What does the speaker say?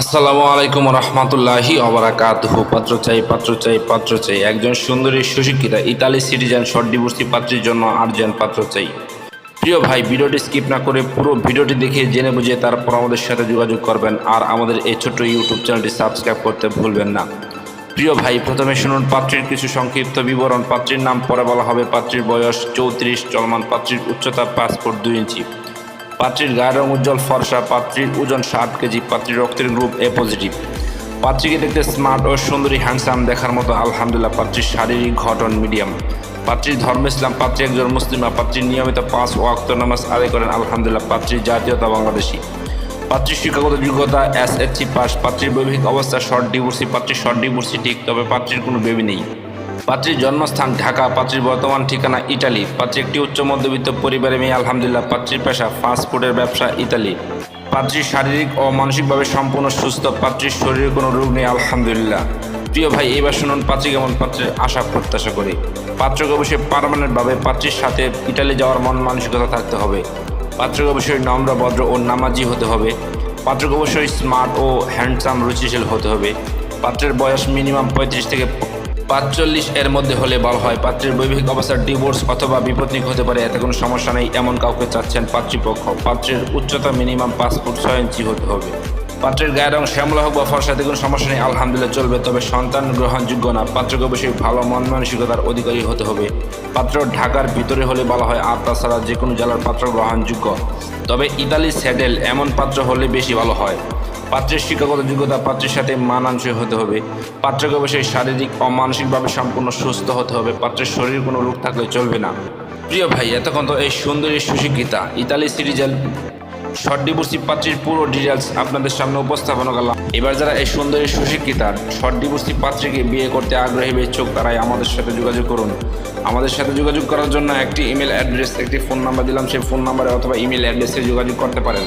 আসসালামু আলাইকুম রহমতুল্লাহি অবরাকাতুহু পাত্র চাই পাত্র চাই পাত্র চাই। একজন সুন্দরী, সুশিক্ষিতা, ইতালি সিটিজেন, শর্ট ডিভোর্সি পাত্রীর জন্য আর্জেন পাত্র চাই। প্রিয় ভাই, ভিডিওটি স্কিপ না করে পুরো ভিডিওটি দেখে জেনে বুঝে তারপর আমাদের সাথে যোগাযোগ করবেন আর আমাদের এই ছোট্ট ইউটিউব চ্যানেলটি সাবস্ক্রাইব করতে ভুলবেন না। প্রিয় ভাই, প্রথমে শুনুন পাত্রীর কিছু সংক্ষিপ্ত বিবরণ। পাত্রীর নাম পরে বলা হবে। পাত্রীর বয়স চৌত্রিশ, চলমান পাত্রীর উচ্চতা পাসপোর্ট দুই ইঞ্চি। পাত্রীর গায়ের রং উজ্জ্বল, ফর্সা পাত্রীর ওজন ষাট কেজি, পাত্রীর রক্তের গ্রুপ এ পজিটিভ পাত্রীকে দেখতে স্মার্ট ও সুন্দরী হ্যান্ডসাম দেখার মতো আলহামদুলিল্লাহ পাত্রীর শারীরিক ঘটন মিডিয়াম পাত্রীর ধর্ম ইসলাম, পাত্রী একজন মুসলিমা পাত্রীর নিয়মিত পাঁচ ওয়াক্ত নামাজ আদায় করেন, আলহামদুলিল্লাহ পাত্রীর জাতীয়তা বাংলাদেশি। পাত্রীর শিক্ষাগত যোগ্যতা এস এসসি পাস পাত্রীর বৈবাহিক অবস্থা শর্ট ডিভোর্সি পাত্রীর শর্ট ডিভোর্সি ঠিক, তবে পাত্রীর কোনো বেবি নেই। পাত্রীর জন্মস্থান ঢাকা, পাত্রীর বর্তমান ঠিকানা ইটালি। পাত্রী একটি উচ্চ মধ্যবিত্ত পরিবারে মেয়ে, আলহামদুলিল্লাহ। পাত্রীর পেশা ফাস্ট ফুডের ব্যবসা ইতালি। পাত্রীর শারীরিক ও মানসিকভাবে সম্পূর্ণ সুস্থ, পাত্রীর শরীরে কোনো রোগ নেই, আলহামদুলিল্লাহ। প্রিয় ভাই এবার শুনুন পাত্রী কেমন পাত্রের আশা, প্রত্যাশা করি। পাত্রকে অবশ্যই পারমানেন্টভাবে পাত্রীর সাথে ইটালি যাওয়ার মন মানসিকতা থাকতে হবে। পাত্রকে অবশ্যই নম্র, ভদ্র ও নামাজি হতে হবে। পাত্রকে অবশ্যই স্মার্ট ও হ্যান্ডসাম রুচিশীল হতে হবে। পাত্রের বয়স মিনিমাম পঁয়ত্রিশ থেকে পাঁচচল্লিশ এর মধ্যে হলে ভালো হয়। পাত্রের বৈবাহিক অবস্থার ডিভোর্স অথবা বিপত্নিক হতে পারে, এতে কোনো সমস্যা নেই। এমন কাউকে চাচ্ছেন পাত্রীপক্ষ। পাত্রের উচ্চতা মিনিমাম পাঁচ ফুট ছয় ইঞ্চি হতে হবে। পাত্রের গায়ের রং শ্যামলা হোক বা ফর্সাতে কোনো সমস্যা নেই। আলহামদুলিল্লাহ চলবে, তবে সন্তান গ্রহণযোগ্য না। পাত্রকে অবশ্যই ভালো মন মানসিকতার অধিকারী হতে হবে। পাত্র ঢাকার ভিতরে হলে বলা হয়, আর তাছাড়া যে কোনো জেলার পাত্র গ্রহণযোগ্য। তবে ইতালি স্যাডেল এমন পাত্র হলে বেশি ভালো হয়। পাত্রের শিক্ষাগত যোগ্যতা পাত্রের সাথে মানানসই হতে হবে। পাত্রকে অবশ্যই শারীরিক ও মানসিকভাবে সম্পূর্ণ সুস্থ হতে হবে। পাত্রের শরীর কোনো রোগ থাকলে চলবে না। প্রিয় ভাই, এতক্ষণ তো এই সুন্দরী সুশিক্ষিতা ইতালি সিরিজেল শর্ট ডিভোর্সি পাত্রীর পুরো ডিটেলস আপনাদের সামনে উপস্থাপন করলাম। এবার যারা এই সুন্দরী সুশিক্ষিতা শর্ট ডিভোর্সি পাত্রীকে বিয়ে করতে আগ্রহী ইচ্ছুক তারাই আমাদের সাথে যোগাযোগ করুন। আমাদের সাথে যোগাযোগ করার জন্য একটি ইমেল অ্যাড্রেস একটি ফোন নাম্বার দিলাম। সেই ফোন নাম্বারে অথবা ইমেল অ্যাড্রেসে যোগাযোগ করতে পারেন।